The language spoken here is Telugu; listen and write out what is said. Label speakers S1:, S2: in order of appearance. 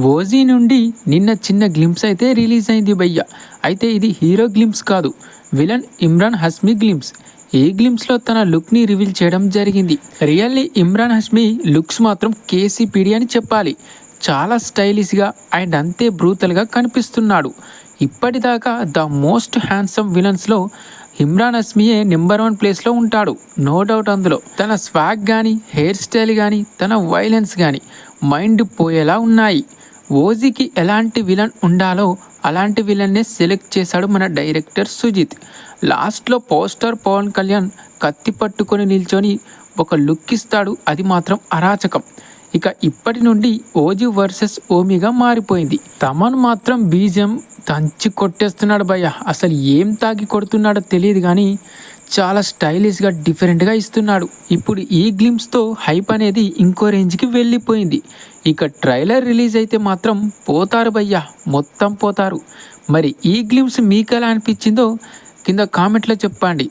S1: ఓజీ నుండి నిన్న చిన్న గ్లిమ్స్ అయితే రిలీజ్ అయింది భయ్య. అయితే ఇది హీరో గ్లిమ్స్ కాదు. విలన్ ఇమ్రాన్ హస్మి గ్లిమ్స్ ఈ గ్లిమ్స్లో తన లుక్ని రివీల్ చేయడం జరిగింది. రియల్లీ ఇమ్రాన్ హస్మీ లుక్స్ మాత్రం కేసీపీడి అని చెప్పాలి. చాలా స్టైలిష్గా అండ్ అంతే బ్రూతల్గా కనిపిస్తున్నాడు. ఇప్పటిదాకా ద మోస్ట్ హ్యాండ్సమ్ విలన్స్లో ఇమ్రాన్ హస్మియే నెంబర్ వన్ ప్లేస్లో ఉంటాడు. నో డౌట్ అందులో. తన స్వాగ్ కానీ హెయిర్ స్టైల్ కానీ తన వైలెన్స్ కానీ మైండ్ పోయేలా ఉన్నాయి. ఓజీకి ఎలాంటి విలన్ ఉండాలో అలాంటి విలన్నే సెలెక్ట్ చేశాడు మన డైరెక్టర్ సుజిత్. లాస్ట్లో పోస్టర్ పవన్ కళ్యాణ్ కత్తి పట్టుకొని నిల్చొని ఒక లుక్ ఇస్తాడు అది మాత్రం అరాచకం. ఇక ఇప్పటి నుండి ఓజీ వర్సెస్ ఓమిగా మారిపోయింది. తమన్ మాత్రం బీజం దంచి కొట్టేస్తున్నాడు భయ్య. అసలు ఏం తాగి కొడుతున్నాడో తెలియదు కానీ చాలా స్టైలిష్గా డిఫరెంట్గా ఇస్తున్నాడు. ఇప్పుడు ఈ గ్లిమ్స్తో హైప్ అనేది ఇంకో రేంజ్కి వెళ్ళిపోయింది. ఇక ట్రైలర్ రిలీజ్ అయితే మాత్రం పోతారు భయ్యా మొత్తం పోతారు. మరి ఈ గ్లిమ్స్ మీకు ఎలా అనిపించిందో కింద కామెంట్లో చెప్పండి.